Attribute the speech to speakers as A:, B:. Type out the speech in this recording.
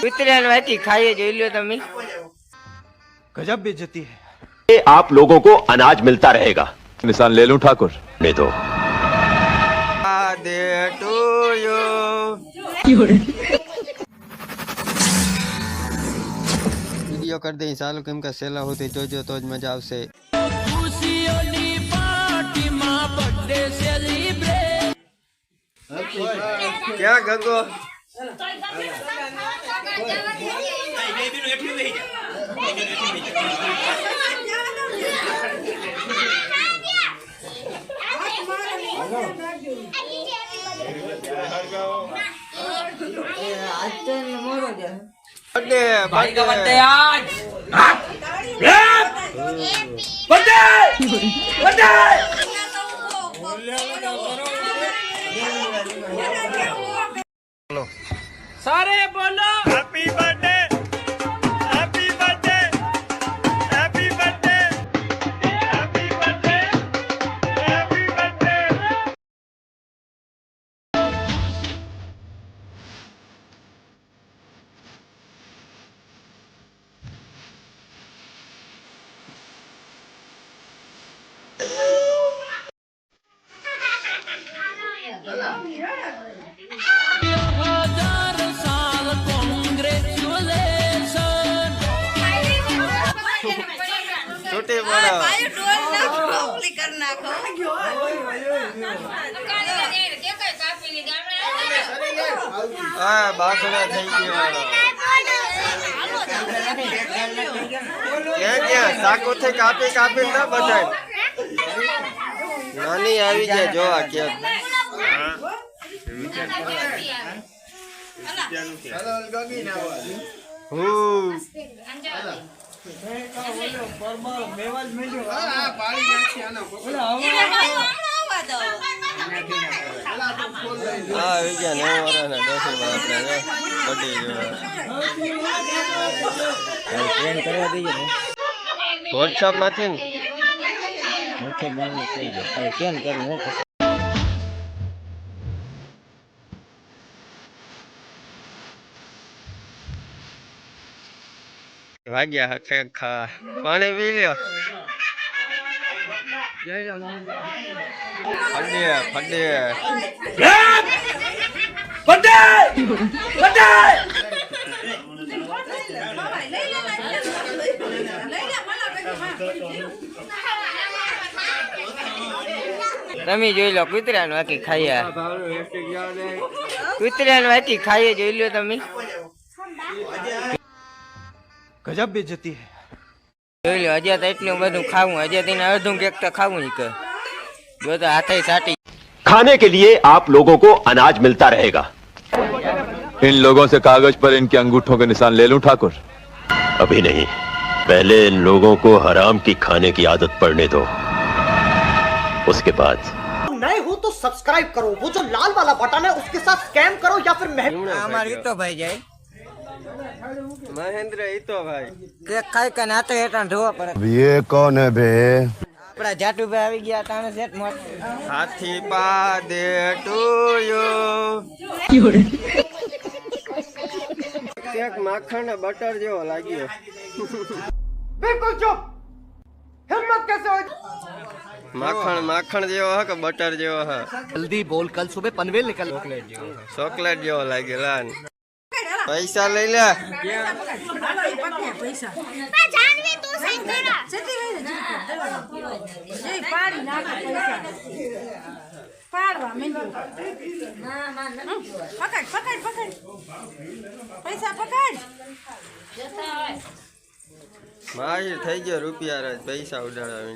A: કૂતરાને વાટી ખાઈએ જોઈ લો તમે
B: गजब बेइज्जती है
C: ये आप लोगों को अनाज मिलता रहेगा
D: निशान ले लूं ठाकुर
C: कर दे
A: साल किम का सेला होती जो जो तो मजाव से। क्या गंगो? आज तो मोर हो जाए बर्थडे भाई का बर्थडे आज। बर्थडे बर्थडे सारे बोलो। हैप्पी बर्थडे હા બાકડા થઈ ગયો ક્યાં સાકોથી કાપી કાપી ના બધાય. નાની આવી જાય જોવા ક્યાં. હું. હા વિજ્ઞાન નવ વર્ષના કરવા દઈએ ને વોટ્સઅપમાંથી ને કેમ કરવું? હું વાગ્યા હશે પાણી પી લ્યો. ફંડે ફંડે તમે જોઈ લો કૂતરા નું આખી ખાયા કૂતરા નું આખી ખાઈએ જોઈ લો તમે.
B: गजब बेइज्जती है
A: જોઈ લો હજી તો એટલું બધું ખાવું હજી તેને અડધું કેક તો ખાવું નહીં કે જો તો હાથે સાટી
C: खाने के लिए आप लोगों को अनाज मिलता रहेगा
D: इन लोगों से कागज पर इनके अंगूठों के निशान ले लूं ठाकुर
C: अभी नहीं पहले इन लोगों को हराम की खाने की आदत पड़ने दो उसके बाद
E: नए हो तो सब्सक्राइब करो वो जो लाल वाला बटन है उसके साथ स्कैम करो या फिर मह...
A: અમાર ઈતો ભાઈ જાય महेंद्र तो भाई। कहना तो ये
F: ये कौन है बे
A: अपना जाटू पे आवी गया ताने सेट मोट हाथी पा दे टू यू एक माखन बटर जो लागियो
E: बिल्कुल चुप हिम्मत कैसे हो
A: माखन माखन जो है का बटर जो है
E: जल्दी बोल कल सुबह पनवेल निकल
A: चॉकलेट जो चॉकलेट जो પૈસા લઈ લે.
G: પૈસા જાનવી પૈસા પાડવા
A: મેંદો થઈ ગયો રૂપિયા પૈસા ઉડાડવા